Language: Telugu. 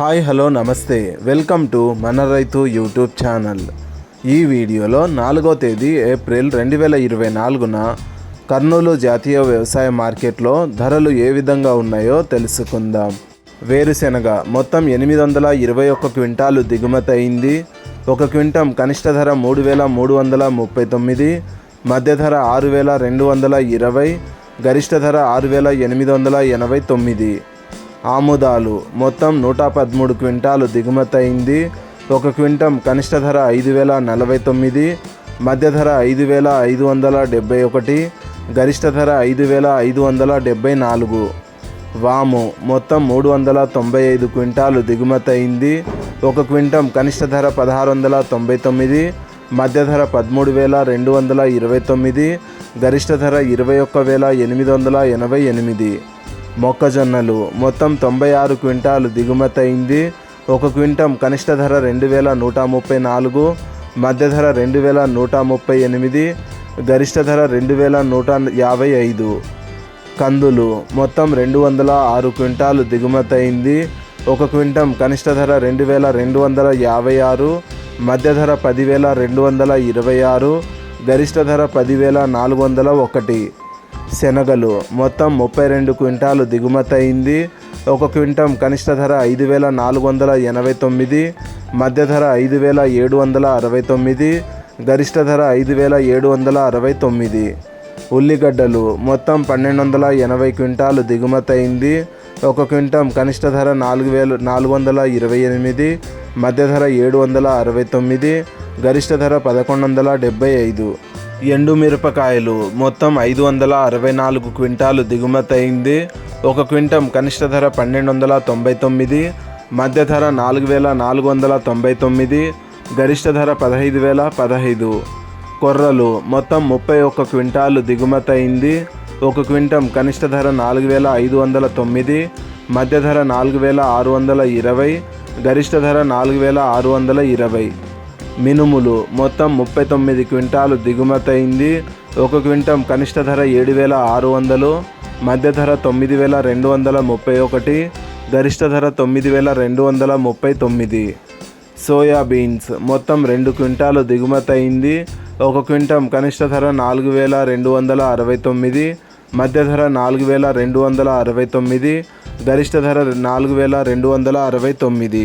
హాయ్ హలో నమస్తే. వెల్కమ్ టు మన రైతు యూట్యూబ్ ఛానల్. ఈ వీడియోలో నాలుగో తేదీ ఏప్రిల్ రెండు వేల ఇరవై నాలుగున కర్నూలు జాతీయ వ్యవసాయ మార్కెట్లో ధరలు ఏ విధంగా ఉన్నాయో తెలుసుకుందాం. వేరుశెనగ మొత్తం ఎనిమిది వందల ఇరవై ఒక్క క్వింటాలు దిగుమతి అయింది. ఒక క్వింటం కనిష్ట ధర మూడు వేల మూడు వందల ముప్పై తొమ్మిది మధ్య ధర ఆరు వేల రెండు వందల ఇరవై గరిష్ట ధర ఆరు వేల ఎనిమిది వందల ఎనభై తొమ్మిది. ఆముదాలు. మొత్తం నూట పదమూడు క్వింటాలు దిగుమతి అయింది. ఒక క్వింటం కనిష్ట ధర ఐదు వేల నలభై తొమ్మిది మధ్య ధర ఐదు వేల ఐదు వందల డెబ్బై ఒకటి గరిష్ట ధర ఐదు వేల ఐదు వందల డెబ్బై నాలుగు. వాము మొత్తం మూడు వందల తొంభై ఐదు క్వింటాలు దిగుమతి అయింది. ఒక క్వింటం కనిష్ట ధర పదహారు వందల తొంభై తొమ్మిది మధ్య ధర పదమూడు వేల రెండు వందల ఇరవై తొమ్మిది గరిష్ట ధర ఇరవై ఒక్క వేల ఎనిమిది వందల ఎనభై ఎనిమిది. మొక్కజొన్నలు. మొత్తం తొంభై ఆరు క్వింటాలు దిగుమతి అయింది ఒక క్వింటం కనిష్ట ధర రెండు వేల నూట ముప్పై నాలుగు మధ్య ధర రెండు వేల నూట ముప్పై ఎనిమిది గరిష్ట ధర రెండు వేల నూట యాభై ఐదు. కందులు. మొత్తం రెండు వందల ఆరు క్వింటాలు దిగుమతి అయింది ఒక క్వింటం కనిష్ట ధర రెండు వేల రెండు వందల యాభై ఆరు మధ్య ధర పదివేల రెండు వందల ఇరవై ఆరు గరిష్ట ధర పదివేల నాలుగు వందల ఒకటి. శనగలు. మొత్తం ముప్పై రెండు క్వింటాలు దిగుమతి అయింది. ఒక క్వింటం కనిష్ట ధర ఐదు వేల నాలుగు వందల ఎనభై తొమ్మిది మధ్య ధర ఐదు వేల ఏడు వందల అరవై తొమ్మిది గరిష్ట ధర ఐదు వేల ఏడు వందల అరవై తొమ్మిది. ఉల్లిగడ్డలు. మొత్తం పన్నెండు వందల ఎనభై క్వింటాలు దిగుమతి అయింది. ఒక క్వింటం కనిష్ట ధర నాలుగు వేలు నాలుగు వందల ఇరవై ఎనిమిది మధ్య ధర ఏడు వందల అరవై తొమ్మిది గరిష్ట ధర పదకొండు వందల డెబ్బై ఐదు. ఎండు మిరపకాయలు. మొత్తం ఐదు వందల అరవై నాలుగు క్వింటాలు దిగుమతి అయింది. ఒక క్వింటం కనిష్ట ధర పన్నెండు వందల తొంభై తొమ్మిది మధ్య ధర నాలుగు వేల నాలుగు వందల తొంభై తొమ్మిది గరిష్ట ధర పదహైదు వేల పదహైదు. కొర్రలు మొత్తం ముప్పై ఒక్క క్వింటాలు దిగుమతి అయింది. ఒక క్వింటం కనిష్ట ధర నాలుగు వేల ఐదు వందల తొమ్మిది మధ్య ధర నాలుగు వేల ఆరు వందల ఇరవై గరిష్ట ధర నాలుగు వేల ఆరు వందల ఇరవై. మినుములు మొత్తం ముప్పై తొమ్మిది క్వింటాలు దిగుమతి అయింది ఒక క్వింటం కనిష్ట ధర ఏడు వేల ఆరు వందలు మధ్య ధర తొమ్మిది వేల రెండు వందల ముప్పై ఒకటి గరిష్ట ధర తొమ్మిది వేల రెండు వందల ముప్పై తొమ్మిది. సోయాబీన్స్ మొత్తం రెండు క్వింటాలు దిగుమతి అయింది ఒక క్వింటం కనిష్ట ధర నాలుగు వేల రెండు వందల అరవై తొమ్మిది మధ్య ధర నాలుగు వేల రెండు వందల అరవై తొమ్మిది గరిష్ట ధర నాలుగు వేల రెండు వందల అరవై తొమ్మిది.